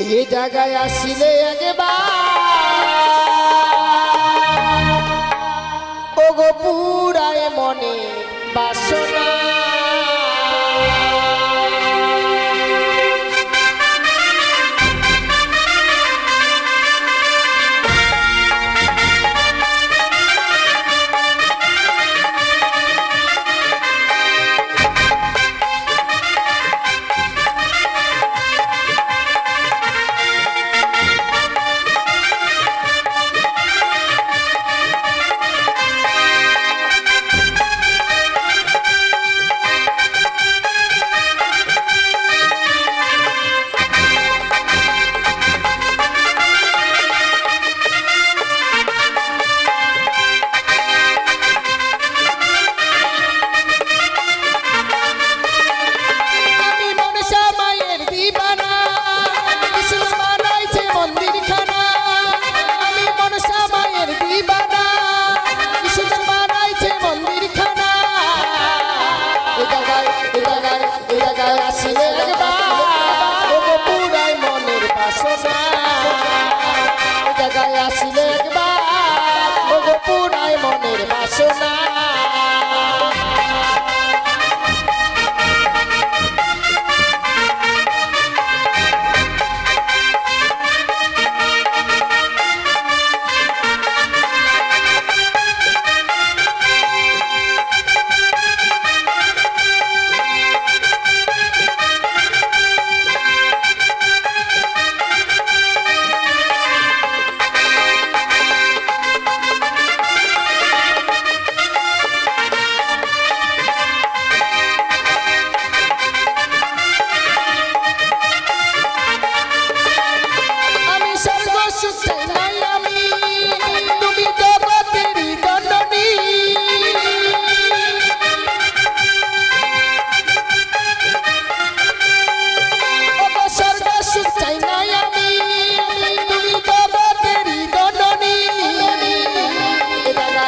এ জায়গায় আসিলে একবার। ওগো পুরায় মনে বাসনা।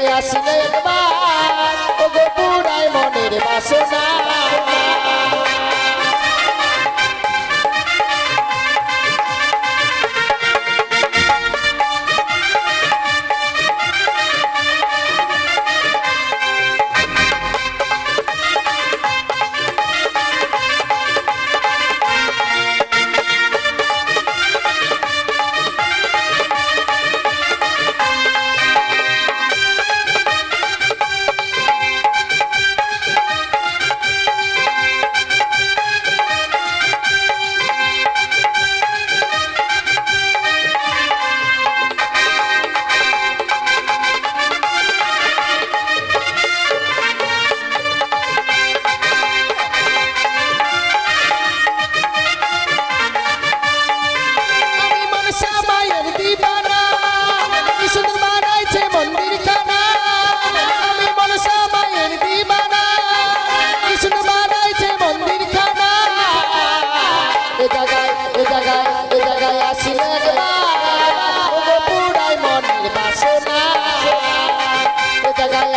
বেড়ায় আসলে একবার ওগো পুরায় মনের বাসনা।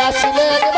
একবার